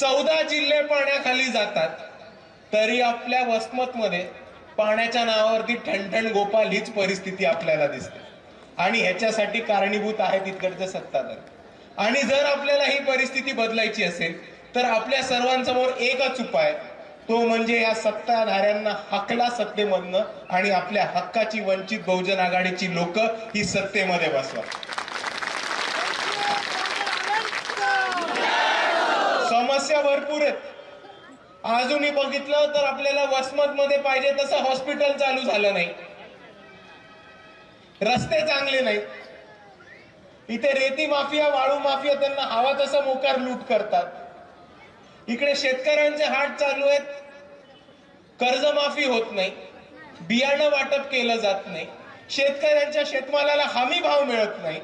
चौदा जिल्हे पाण्याखाली जातात तरी आपल्या वसमतमध्ये पाण्याच्या नावावरती ठणठण गोपाल हीच परिस्थिती आपल्याला दिसते. आणि ह्याच्यासाठी कारणीभूत आहे तिकडचे सत्ताधारी. आणि जर आपल्याला ही परिस्थिती बदलायची असेल तर आपल्या सर्वांसमोर एकच उपाय तो म्हणजे या सत्ताधाऱ्यांना हकला सत्तेमधनं आणि आपल्या हक्काची वंचित बहुजन आघाडीची लोक ही सत्तेमध्ये बसवा. समस्या भरपूर आहेत. अजूनही बघितलं तर आपल्याला वसमत मध्ये पाहिजे तसं हॉस्पिटल चालू झालं नाही. रस्ते चांगले नाहीत. इथे रेती माफिया वाळू माफिया त्यांना हवा तसा मोकार लूट करतात. इकडे शेतकऱ्यांचे हाट चालू आहेत. कर्जमाफी होत नाही. बियाणं वाटप केलं जात नाही. शेतकऱ्यांच्या शेतमालाला हमी भाव मिळत नाही.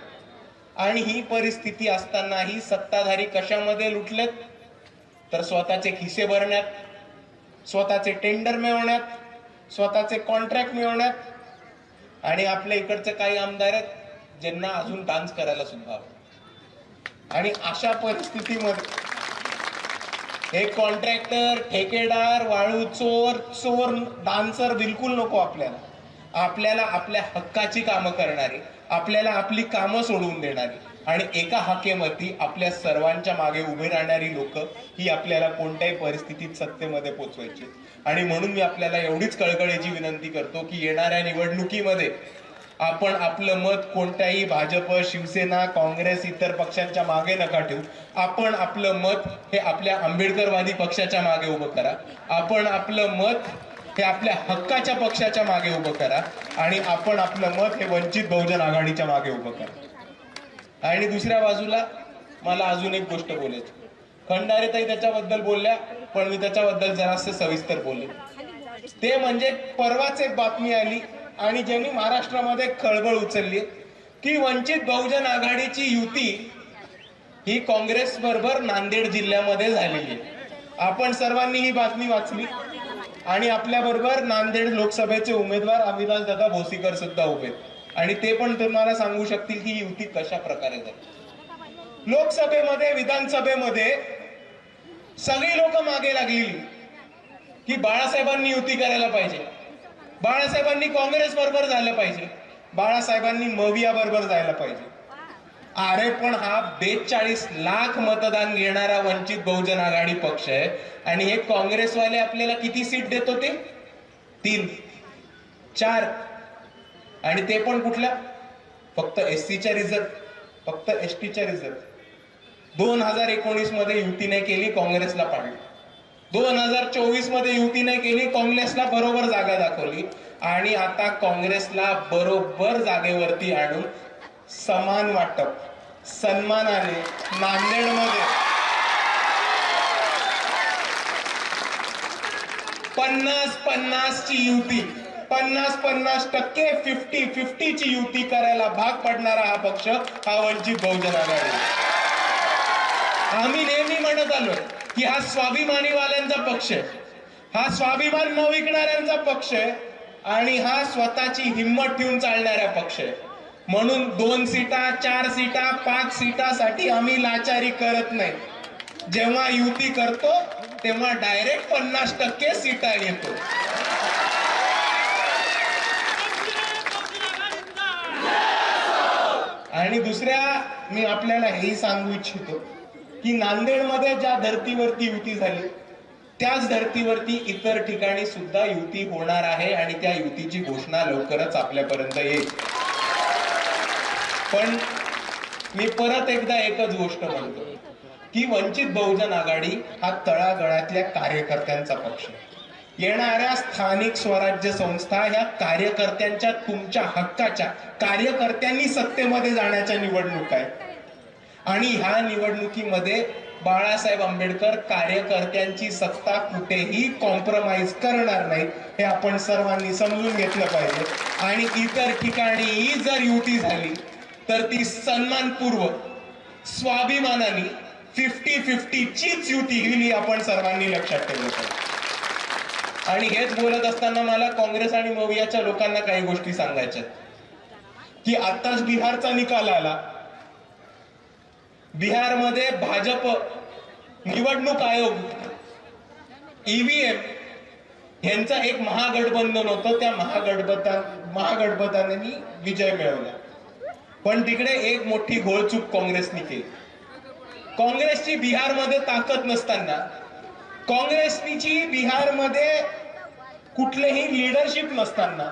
आणि ही परिस्थिती असतानाही सत्ताधारी कशामध्ये लुटलेत? तर स्वतःचे खिसे भरण्यात स्वतःचे टेंडर मिळवण्यात स्वतःचे कॉन्ट्रॅक्ट मिळवण्यात आणि आपल्या इकडचे काही आमदार आहेत ज्यांना अजून डान्स करायला सुद्धा आणि अशा परिस्थितीमध्ये हे कॉन्ट्रॅक्टर ठेकेदार वाळू चोर चोर डान्सर बिलकुल नको आपल्याला. आपल्याला आपल्या हक्काची कामं करणारी आपल्याला आपली कामं सोडवून देणारी. आणि एका हाकेवरती आपल्या सर्वांच्या मागे उभे राहणारी लोक ही आपल्याला कोणत्याही परिस्थितीत सत्तेमध्ये पोचवायची आणि म्हणून मी आपल्याला एवढीच कळकळीची विनंती करतो की येणाऱ्या निवडणुकीमध्ये आपण आपलं मत कोणत्याही भाजप शिवसेना काँग्रेस इतर पक्षांच्या मागे नका ठेवू. आपण आपलं मत हे आपल्या आंबेडकरवादी पक्षाच्या मागे उभं करा. आपण आपलं मत हे आपल्या हक्काच्या पक्षाच्या मागे उभं करा. आणि आपण आपलं मत हे वंचित बहुजन आघाडीच्या मागे उभं करा. आणि दुसऱ्या बाजूला मला अजून एक गोष्ट बोलायची. खंडारे ताई त्याच्याबद्दल बोलल्या पण मी त्याच्याबद्दल जरासे सविस्तर बोलले. ते म्हणजे परवाच एक बातमी आली आणि ज्यांनी महाराष्ट्रामध्ये खळबळ उचलली की वंचित बहुजन आघाडीची युती ही काँग्रेस बरोबर नांदेड जिल्ह्यामध्ये झालेली आहे. आपण सर्वांनी ही बातमी वाचली आणि आपल्या बरोबर नांदेड लोकसभेचे उमेदवार अविनाश दादा भोसीकर सुद्धा उभे आहेत. आणि ते पण तुम्हाला सांगू शकतील की युती कशा प्रकारे झाली. लोकसभेमध्ये विधानसभेमध्ये सगळी लोक मागे लागलेली की बाळासाहेबांनी युती करायला पाहिजे. बाळासाहेबांनी काँग्रेस बरोबर झालं पाहिजे. बाळासाहेबांनी मविया बरोबर जायला पाहिजे. अरे पण हा बेचाळीस लाख मतदान घेणारा वंचित बहुजन आघाडी पक्ष आहे आणि हे काँग्रेसवाले आपल्याला किती सीट देतो ते? तीन चार आणि ते पण कुठल्या? फक्त एस च्या रिझर्व फक्त एस टीच्या रिझर्व दोन हजार एकोणीसमध्ये युतीने केली काँग्रेसला पाडली. दोन हजार चोवीसमध्ये युतीने केली काँग्रेसला बरोबर जागा दाखवली. आणि आता काँग्रेसला बरोबर जागेवरती आणून समान वाटप सन्मानाने नांदेडमध्ये. पन्नास पन्नास ची युती. पन्नास पन्नास टक्के फिफ्टी फिफ्टीची युती करायला भाग पडणारा हा पक्ष हा वंचित बहुजन आघाडी. आम्ही नेहमी म्हणत आलो की हा स्वाभिमानीवाल्यांचा पक्ष आहे. हा स्वाभिमान न विकणाऱ्यांचा पक्ष आहे आणि हा स्वतःची हिंमत ठेवून चालणारा पक्ष आहे. म्हणून दोन सीटा चार सीटा पाच सीटासाठी आम्ही लाचारी करत नाही. जेव्हा युती करतो तेव्हा डायरेक्ट पन्नास टक्के सीटा येतो आणि दुसऱ्या मी आपल्याला हे सांगू इच्छितो की नांदेडमध्ये ज्या धर्तीवरती युती झाली त्याच धर्तीवरती इतर ठिकाणी सुद्धा युती होणार आहे आणि त्या युतीची घोषणा लवकरच आपल्यापर्यंत येईल पण मी परत एकदा एकच गोष्ट म्हणतो की वंचित बहुजन आघाडी हा तळागळातल्या कार्यकर्त्यांचा पक्ष आहे. येणाऱ्या स्थानिक स्वराज्य संस्था ह्या कार्यकर्त्यांच्या तुमच्या हक्काच्या कार्यकर्त्यांनी सत्तेमध्ये जाण्याच्या निवडणूक आहेत. आणि ह्या निवडणुकीमध्ये बाळासाहेब आंबेडकर कार्यकर्त्यांची सत्ता कुठेही कॉम्प्रोमाइज करणार नाही हे आपण सर्वांनी समजून घेतलं पाहिजे. आणि इतर ठिकाणी जर युती झाली तर ती सन्मानपूर्वक स्वाभिमानाने फिफ्टी फिफ्टी चीच युती ही आपण सर्वांनी लक्षात ठेवली पाहिजे. आणि हेच बोलत असताना मला काँग्रेस आणि मवियाच्या लोकांना काही गोष्टी सांगायच्या की आताच बिहारचा निकाल आला. बिहारमध्ये भाजप निवडणूक आयोग ईव्हीएम यांचा एक महागठबंधन होतं. त्या महागठबंधन महागठबंधनाने विजय मिळवला. पण तिकडे एक मोठी घोळचूक काँग्रेसने केली. काँग्रेसची बिहारमध्ये ताकद नसताना काँग्रेसनीची बिहारमध्ये कुठलेही लिडरशिप नसताना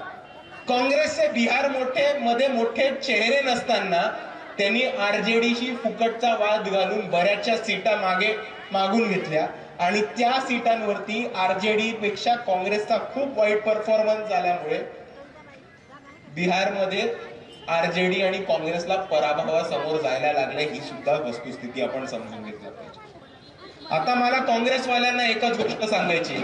काँग्रेसचे बिहार मोठे मध्ये मोठे चेहरे नसताना त्यांनी आरजेडीशी फुकटचा वाद घालून बऱ्याचशा सीटा मागे मागून घेतल्या. आणि त्या सीटांवरती आरजेडी पेक्षा काँग्रेसचा खूप वाईट परफॉर्मन्स झाल्यामुळे बिहारमध्ये आरजेडी आणि काँग्रेसला पराभवासमोर जायला लागले ही सुद्धा वस्तुस्थिती आपण समजून घेतली. आता मला काँग्रेसवाल्यांना एकच गोष्ट सांगायची